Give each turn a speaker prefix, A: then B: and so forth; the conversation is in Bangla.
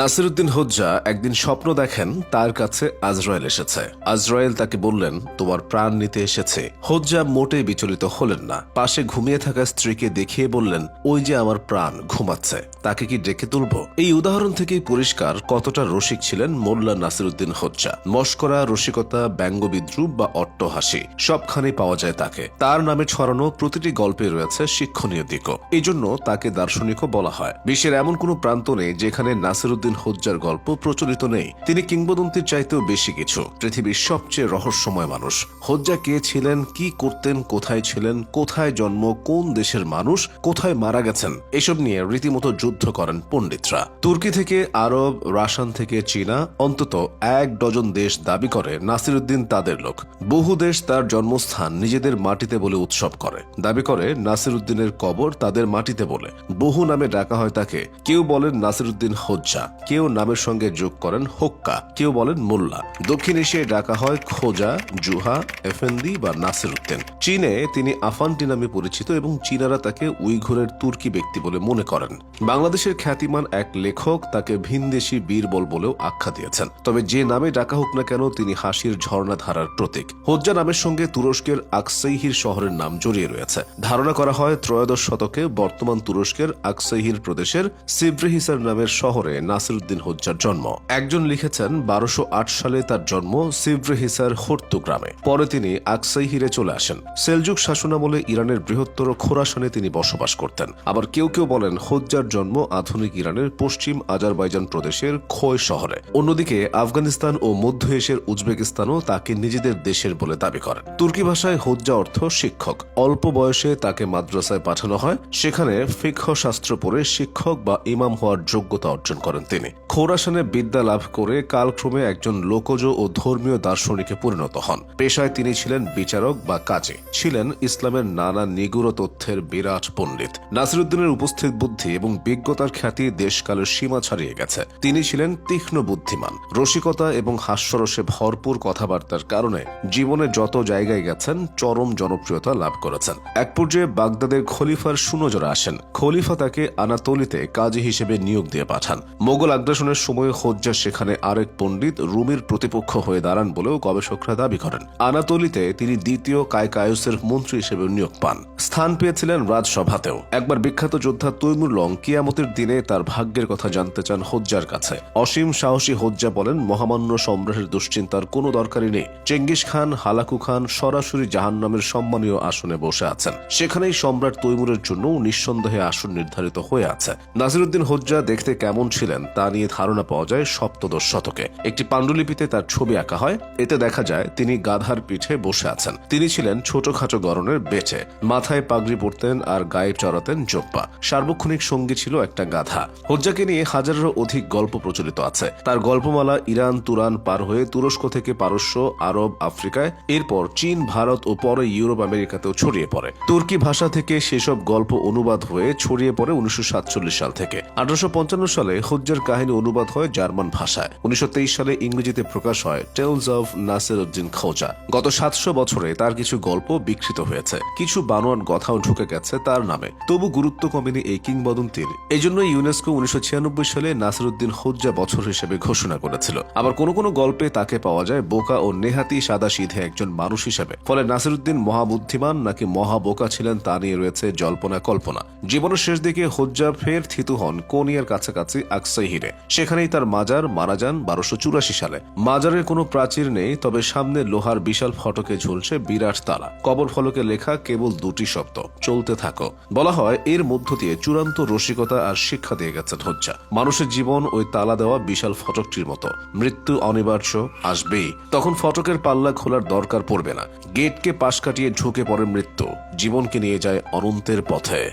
A: নাসিরুদ্দিন হোজ্জা একদিন স্বপ্ন দেখেন তার কাছে আজরায়েল এসেছে। আজরায়েল তাকে বললেন, তোমার প্রাণ নিতে এসেছে। হোজ্জা মোটে বিচলিত হলেন না। পাশে ঘুমিয়ে থাকা স্ত্রীকে দেখিয়ে বললেন, ওই যে আমার প্রাণ, ঘুমাচ্ছে। তাকে কি ডেকে তুলব? এই উদাহরণ থেকেই পরিষ্কার কতটা রসিক ছিলেন মোল্লা নাসিরুদ্দিন হোজ্জা। মস্করা, রসিকতা, ব্যঙ্গ বিদ্রুপ বা অট্টহাসি সবখানে পাওয়া যায় তাকে। তার নামে ছড়ানো প্রতিটি গল্পে রয়েছে শিক্ষণীয় দিকও। এই জন্য তাকে দার্শনিকও বলা হয়। বিশ্বের এমন কোনো প্রান্ত নেই যেখানে নাসিরুদ্দিন হোজ্জার গল্প প্রচলিত নেই। তিনি কিংবদন্তির চাইতেও বেশি কিছু। পৃথিবীর সবচেয়ে রহস্যময় মানুষ। হোজ্জা কে ছিলেন, কি করতেন, কোথায় ছিলেন, কোথায় জন্ম, কোন দেশের মানুষ, কোথায় মারা গেছেন, এসব নিয়ে রীতিমতো যুদ্ধ করেন পণ্ডিতরা। তুর্কি থেকে আরব রাশান থেকে চীনা, অন্তত এক ডজন দেশ দাবি করে নাসিরুদ্দিন তাদের লোক। বহু দেশ তার জন্মস্থান নিজেদের মাটিতে বলে উৎসব করে। দাবি করে, নাসিরুদ্দিনের কবর তাদের মাটিতে বলে। বহু নামে ডাকা হয় তাকে। কেউ বলেন, নাসিরুদ্দিন হোজ্জা। কেউ নামের সঙ্গে যোগ করেন হোক্কা, কেউ বলেন মোল্লা। দক্ষিণ এশিয়ায় ডাকা হয় খোজা, জুহা এফেন্দি বা নাসিরুদ্দিন চীনে তিনি আফান্টি নামে পরিচিত এবং চীনারা তাকে উইঘুরের তুর্কি ব্যক্তি বলে মনে করেন। বাংলাদেশের খ্যাতিমান এক লেখক তাকে ভিনদেশি বীরবল বলেও আখ্যা দিয়েছেন। তবে যে নামে ডাকা হোক না কেন, তিনি হাসির ঝর্ণা ধারার প্রতীক। হোজ্জা নামের সঙ্গে তুরস্কের আকসাইহির শহরের নাম জড়িয়ে রয়েছে। ধারণা করা হয় ত্রয়োদশ শতকে বর্তমান তুরস্কের আকসাইহির প্রদেশের সিব্রেহিসার নামের শহরে নাসিরুদ্দিন হোজ্জার জন্ম। একজন লিখেছেন, বারোশো সালে তার জন্ম সিব্রেহিসার হর্তু গ্রামে। পরে তিনি আকসাইহিরে চলে আসেন। সেলজুক শাসনামলে ইরানের বৃহত্তর খোরাসানে তিনি বসবাস করতেন। আবার কেউ কেউ বলেন, হোজ্জার জন্ম আধুনিক ইরানের পশ্চিম আজারবাইজান প্রদেশের খোয় শহরে। অন্যদিকে আফগানিস্তান ও মধ্য এশিয়ার উজবেকিস্তানও তাকে নিজেদের দেশের বলে দাবি করেন তুর্কি ভাষায় হোজ্জা অর্থ শিক্ষক। অল্প বয়সে তাকে মাদ্রাসায় পাঠানো হয়। সেখানে ফিক্ষ শাস্ত্র পড়ে শিক্ষক বা ইমাম হওয়ার যোগ্যতা অর্জন করেন তিনি। খোরাসানে বিদ্যা লাভ করে কালক্রমে একজন লোকজ ও ধর্মীয় দার্শনিকে পরিণত হন। পেশায় তিনি ছিলেন বিচারক বা কাজী। ছিলেন ইসলামের নানা নিগুড় তথ্যের বিরাট পণ্ডিত। নাসিরুদ্দিনের উপস্থিত বুদ্ধি এবং বিজ্ঞতার খ্যাতি দেশকালের সীমা ছাড়িয়ে গেছে। তিনি ছিলেন তীক্ষ্ণ বুদ্ধিমান। রসিকতা এবং হাস্যরসে ভরপুর কথাবার্তার কারণে জীবনে যত জায়গায় গেছেন, চরম জনপ্রিয়তা লাভ করেছেন। এক পর্যায়ে বাগদাদের খলিফার সুনজরা আসেন। খলিফা তাকে আনাতলিতে কাজী হিসেবে নিয়োগ দিয়ে পাঠান। মোগল আগ্রাসনের সময় হোজ্জা সেখানে আরেক পণ্ডিত রুমির প্রতিপক্ষ হয়ে দাঁড়ান বলেও গবেষকরা দাবি করেন। আনাতলিতে তিনি দ্বিতীয় কায়কায়ুসের মন্ত্রী হিসেবে নিয়োগ পান। স্থান পেয়েছিলেন রাজসভাতেও। একবার বিখ্যাত যোদ্ধা তৈমুর লং কিয়ামতের দিনে তার ভাগ্যের কথা জানতে চান হোজ্জার কাছে। অসীম সাহসী হোজ্জা বলেন, মহামান্য সম্রাটের দুশ্চিন্তার কোনো দরকারই নেই। চেঙ্গিস খান, হালাকু খান সরাসরি জাহান্নামের সম্মানীয় আসনে বসে আছেন। সেখানেই সম্রাট তৈমুরের জন্য নিঃসন্দেহে আসন নির্ধারিত হয়ে আছে। নাসিরুদ্দিন হোজ্জা দেখতে কেমন ছিলেন? তা নিয়ে ধারণা পাওয়া যায় সপ্তদশ শতকে। একটি পাণ্ডুলিপিতে তার ছবি আঁকা হয়। এতে দেখা যায় তিনি গাধার পিঠে বসে আছেন। তিনি ছিলেন ছোটখাটো গরনের বেচে। মাথায় পাগড়ি পরতেন আর গায়ে চড়াতেন জোপ্পা সার্বক্ষণিক সঙ্গী ছিল একটা গাধা। হোজ্জাকে নিয়ে হাজারেরও অধিক গল্প প্রচলিত আছে। তার গল্পমালা ইরান তুরান পার হয়ে তুরস্ক থেকে পারস্য, আরব, আফ্রিকায়, এরপর চীন, ভারত ও পরে ইউরোপ, আমেরিকাতেও ছড়িয়ে পড়ে। তুর্কি ভাষা থেকে সেসব গল্প অনুবাদ হয়ে ছড়িয়ে পড়ে উনিশশো সাতচল্লিশ সাল থেকে। আঠারোশো পঞ্চান্ন সালে হোজ্জার কাহিনী অনুবাদ হয় জার্মান ভাষায়। উনিশশো তেইশ সালে ইংরেজিতে প্রকাশ হয় টেলস অব নাসির উদ্দিন খোজা গত সাতশো বছরে তার কিছু গল্প বিকৃত হয়েছে। কিছু বানোয়ান কথাও ঢুকে গেছে তার নামে। তবু গুরুত্ব কমেনি এই কিংবদন্তির। এই জন্য ইউনেস্কো উনিশশো সালে নাসিরুদ্দিন হোজ্জা বছর হিসেবে ঘোষণা করেছিল। আবার কোনো কোনো গল্পে তাকে পাওয়া যায় বোকা ও নেহাতি সাদা সিধে একজন মানুষ হিসেবে। ফলে নাসিরুদ্দিন মহাবুদ্ধিমান নাকি মহাবোকা ছিলেন তা নিয়ে রয়েছে জল্পনা কল্পনা জীবনের শেষ দিকে হোজ্জা ফের থিতু হন কোনিয়ার কাছাকাছি আকসাই হিরে। সেখানেই তার মাজার মারা যান বারোশো চুরাশি সালে। মাজারের কোনো প্রাচীর নেই, তবে সামনে লোহার বিশাল ফটকে ঝুলছে বিরাট তালা। কবর ফলকে লেখা কেবল দুটি শব্দ, চলতে থাকো। বলা হয়, এর মধ্য দিয়ে চূড়ান্ত রসিকতা আর শিক্ষা দিয়ে গেছেন হজ্জা মানুষের জীবন ওই তালা দেওয়া বিশাল ফটকটির মতো। মৃত্যু অনিবার্য, আসবেই। তখন ফটকের পাল্লা খোলার দরকার পড়বে না। গেটকে পাশ কাটিয়ে ঢুকে পড়ে মৃত্যু। জীবনকে নিয়ে যায় অনন্তের পথে।